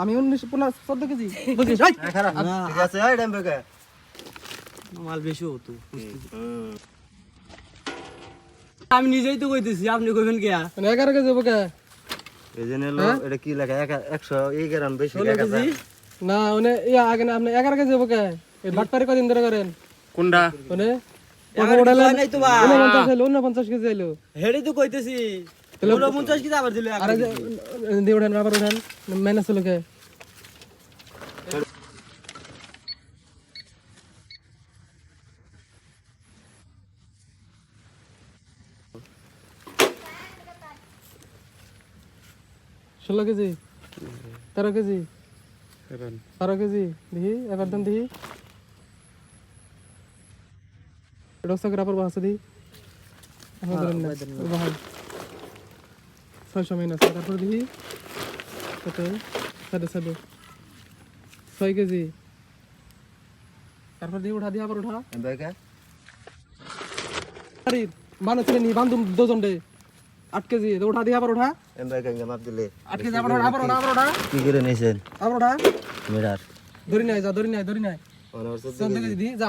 আমি উনিশ পনেরো চোদ্দ কেজি। বুঝিস? ঠিক আছে। এই ডাম্বে কে মাল বেশি হতো আমি নিজেই তো কইতেছি আপনি কইবেন কে? মানে এগারো কেজি হব কে? এই যে এটা কি লেখা? একশো এই গ্রাম বেশি ষোলো এক হাজার। কেজি না মানে ইয়া আগে না আপনি এগারো কেজি হব কে? এই বাটপারি কদিন ধরে করেন? কোনটা? মানে? কেজি হয় নাই তো ভাই। উনপঞ্চাশ এলো উনপঞ্চাশ কেজি এলো হেডি তো কইতেছি। পঞ্চাশ কেজি আবার দিলে আর এই যে দিয়ে উঠেন আবার উঠেন মাইনাস হলো কে ষোলো কেজি তেরো কেজি বারো কেজি দেখি এবার দেন দেখি রক্ত করে আবার বাসা দিই এখন ধরেন না বাহাই ছয়শো মাইনাস তারপর দেখি কত সাড়ে সাড়ে ছয় কেজি। তারপর দিয়ে উঠা দিয়ে আবার উঠা। কে? আরে নি বান্ধব দুজন ডে আট কেজি উঠা দিয়ে আবার উঠা। আট কেজি আবার আবার উঠা আবার উঠা। কি করে নিছেন আবার উঠা। ধরি নাই যা ধরি নাই ধরি নাই। চোদ্দ কেজি। দি যা।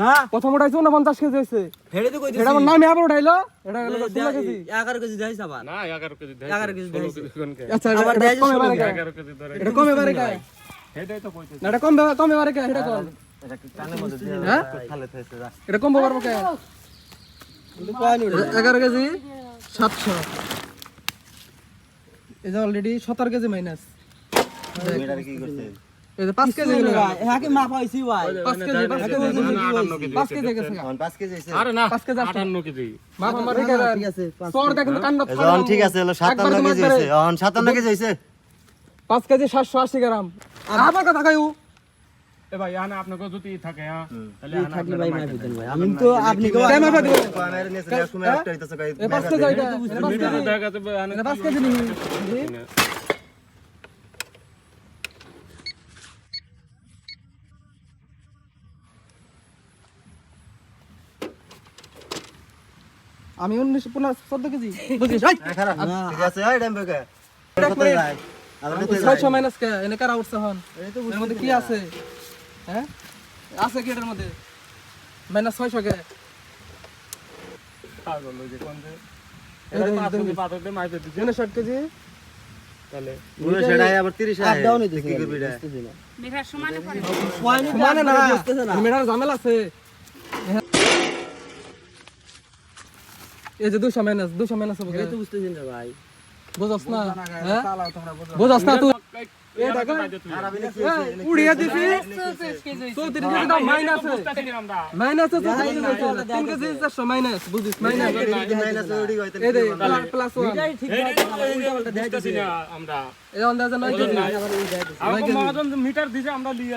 না। প্রথম উঠাইছে না পঞ্চাশ কেজি হয়েছে? হেডি তো কইতেছি। এটা আমার নামে আবার উঠাইলো? এটা কেজি। এগারো কেজি দেয় আবার। না 11 কেজি দেয় আচ্ছা 11 কেজি। ধরে। এটা কমে তো না, এটা কমে এটা কম এটা কি মধ্যে হ্যাঁ? খালে থাকছে এটা কমবে পারব কে এগারো কেজি সাতশো। এই যে অলরেডি সতেরো কেজি মাইনাস কি পাঁচ কেজি। হ্যাঁ কি মাপ হইছি ভাই। পাঁচ কেজি পাঁচ কেজি পাঁচ কেজি গেছে গা। এখন পাঁচ কেজি হয়েছে আরে না পাঁচ কেজি আসছে। 58 কেজি। বাপ আমার ঠিক আছে তোর দেখুন কান্না এখন ঠিক আছে হলো সাতান্ন কেজি হয়েছে এখন সাতান্ন কেজি হয়েছে পাঁচ কেজি সাতশো আশি গ্রাম। আবার কথা কায়ু ভাই আনা আপনাকে যদি থাকে হ্যাঁ? তাহলে আনা থাকলে ভাই মাইপে দেন ভাই। আমি তো আপনি কেউ কেন মাপা দিবেন আমার নিয়ে এক একটা হইতেছে কই এ কেজি এটা কেজি। দেখা যাবে আনা এটা পাঁচ কেজি। আমি উনিশ পনেরো চোদ্দ কেজি। বুঝিস? ভাই খারাপ আছে এই ডাম্বে কে কোথায় যায় আবার কোথায় যায় ছয়শো মাইনাস কে? এনে কারা উঠছে হন? এর মধ্যে কি আছে? হ্যাঁ? আছে কি এটার মধ্যে? মাইনাস ছয়শো কে? পাগল হই যে কোন যে এটা পাঁচ কেজি পাথর দিয়ে মাইপে দিছে এনে ষাট কেজি বলে সেটা আবার 30 আপ আয় ডাউন হইতেছে কি করবি এটা মানে না মেয়েটার ঝামেলা আছে এই যে দুশো মাইনাস দুশো মাইনাস হবে তো বুঝতেছেন না ভাই বুঝস না হ্যাঁ বুঝস না তুই উড়িয়ে দিছি চৌত্রিশ দাম মাইনাস মাইনাস তিন কেজি চারশো মাইনাস বুঝিস মাইনাস হয় প্লাস ওয়ান বুঝতেছি আমরা মিটার দিছে আমরা লিয়ে